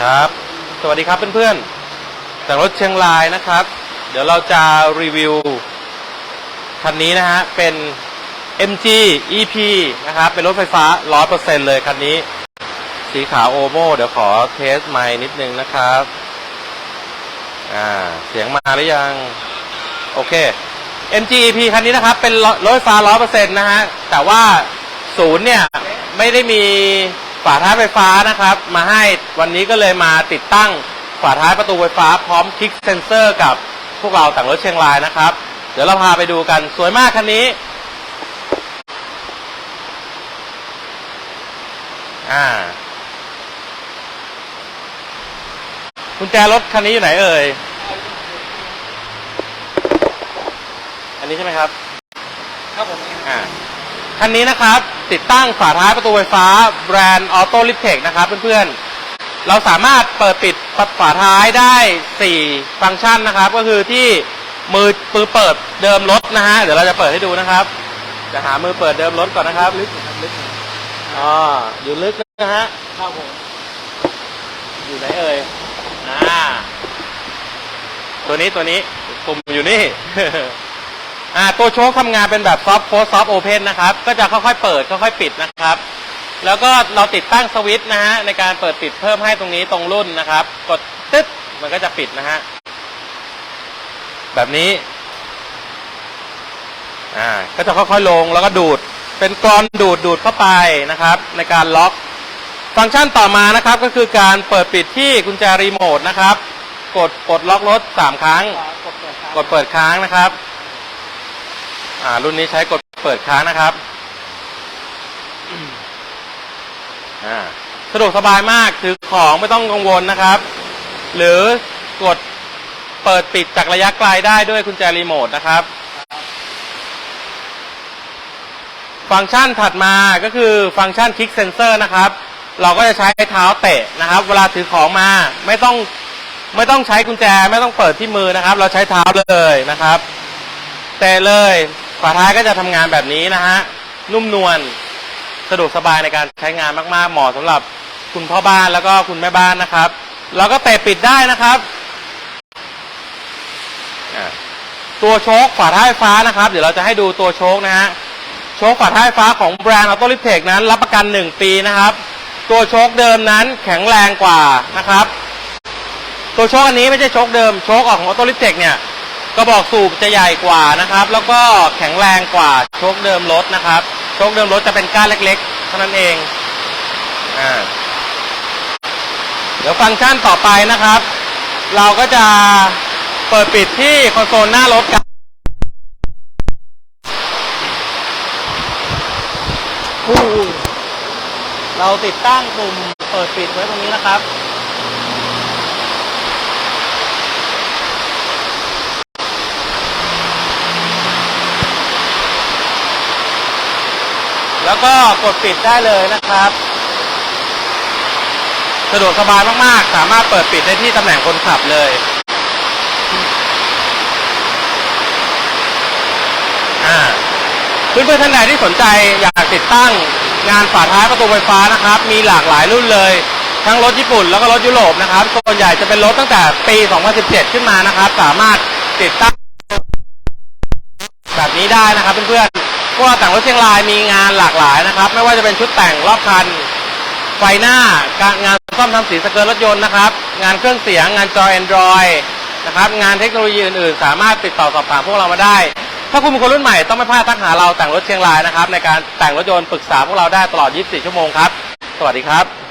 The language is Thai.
ครับ สวัสดีครับเพื่อนๆจากรถเชียงรายนะครับ เดี๋ยวเราจะรีวิวคันนี้นะฮะ เป็น MG EP นะครับ เป็นรถไฟฟ้า 100%เลยคันนี้ สีขาวโอโมเดี๋ยวขอเทสไมค์นิดนึงนะครับ อ่า เสียงมาหรือยัง โอเค MG EP คันนี้นะครับ เป็นรถไฟฟ้า 100%นะฮะ แต่ว่าศูนย์เนี่ย ไม่ได้มี ฝาท้ายไฟฟ้านะครับ มาให้วันนี้ก็เลยมาติดตั้งฝาท้ายประตูไฟฟ้าพร้อมคลิกเซนเซอร์กับพวกเราต่างรถเชียงรายนะครับ เดี๋ยวเราพาไปดูกันสวยมากคันนี้อ่ากุญแจรถคันนี้อยู่ไหนเอ่ย อันนี้ใช่ไหมครับ ครับผม อ่า คันนี้นะครับ ติดตั้งฝาท้ายประตูไฟฟ้าแบรนด์ออโต้ลิฟเทคนะครับเพื่อนๆ เราสามารถเปิดปิดฝาท้ายได้ 4 ฟังก์ชันนะครับ ก็คือที่มือปือเปิดเดิมรถนะฮะ เดี๋ยวเราจะเปิดให้ดูนะครับ จะหามือเปิดเดิมรถก่อนนะครับลึกนะครับลึกอ๋ออยู่ลึกนะฮะครับผมอยู่ไหนเอ่ยอ่าตัวนี้ตัวนี้ปุ่มอยู่นี่ อ่าตัวโชคทำงานเป็นแบบซอฟต์โ s ซอฟต์โอเพนนะครับ ก็จะค่อยๆเปิดค่อยๆปิดนะครับ แล้วก็เราติดตั้งสวิตช์นะฮะในการเปิดปิดเพิ่มให้ตรงนี้ตรงรุ่นนะครับ กดตึ๊ดมันก็จะปิดนะฮะแบบนี้อ่าก็จะค่อยๆลงแล้วก็ดูดเป็นกรอนดูดดูดเข้าไปนะครับ ในการล็อก ฟังก์ชันต่อมานะครับ ก็คือการเปิดปิดที่กุญแจรีโมทนะครับ กดปลดล็อกรถสามครั้งขวากดเปิดครับกดเปิดค้างนะครับ อ่ารุ่นนี้ใช้กดเปิดค้างนะครับอ่าสะดวกสบายมากถือของไม่ต้องกังวลนะครับ หรือกดเปิดปิดจากระยะไกลได้ด้วยกุญแจรีโมทนะครับ ฟังก์ชันถัดมาก็คือฟังก์ชันคลิกเซนเซอร์นะครับ เราก็จะใช้เท้าเตะนะครับ เวลาถือของมาไม่ต้องไม่ต้องใช้กุญแจไม่ต้องเปิดที่มือนะครับ เราใช้เท้าเลยนะครับ เตะเลย ฝาท้ายก็จะทำงานแบบนี้นะฮะ นุ่มนวลสะดวกสบายในการใช้งานมากๆ เหมาะสำหรับคุณพ่อบ้านแล้วก็คุณแม่บ้านนะครับ เราก็เตะปิดได้นะครับ ตัวโชคฝาท้ายฟ้านะครับ เดี๋ยวเราจะให้ดูตัวโชคนะฮะ โชคฝาท้ายฟฟ้าของแบรนด์ออโตลิเทคนั้น รับประกัน 1 ปีนะครับ ตัวโชคเดิมนั้นแข็งแรงกว่านะครับ ตัวโชคอันนี้ไม่ใช่โชคเดิม โชคออกของออโตลิเทคเนี่ย กระบอกสูบจะใหญ่กว่านะครับ แล้วก็แข็งแรงกว่าโชคเดิมรถนะครับ โชคเดิมรถจะเป็นก้านเล็กๆเท่านั้นเองอ่าเดี๋ยวฟังก์ชันต่อไปนะครับ เราก็จะเปิดปิดที่คอนโซลหน้ารถกันเราติดตั้งปุ่มเปิดปิดไว้ตรงนี้นะครับ แล้วก็กดปิดได้เลยนะครับ สะดวกสบายมากๆ สามารถเปิดปิดได้ที่ตำแหน่งคนขับเลยอ่าเพื่อนๆท่านใดที่สนใจอยากติดตั้งงานฝาท้ายประตูไฟฟ้านะครับ มีหลากหลายรุ่นเลย ทั้งรถญี่ปุ่นแล้วก็รถยุโรปนะครับส่วนใหญ่จะเป็นรถตั้งแต่ปี 2017 ขึ้นมานะครับ สามารถติดตั้ง แบบนี้ได้นะครับเพื่อนๆ เพราะว่าต่างรถเชียงรายมีงานหลากหลายนะครับ ไม่ว่าจะเป็นชุดแต่งรอบคัน ไฟหน้าการงานซ่อมทำสีสเกิร์ตรถยนต์นะครับ งานเครื่องเสียงงานจอแอนดรอยนะครับงานเทคโนโลยีอื่นๆ สามารถติดต่อสอบถามพวกเรามาได้ ถ้าคุณเป็นคนรุ่นใหม่ต้องไม่พลาดทักหาเราแต่งรถเชียงรายนะครับในการแต่งรถยนต์ปรึกษาพวกเราได้ตลอด 24 ชั่วโมงครับ สวัสดีครับ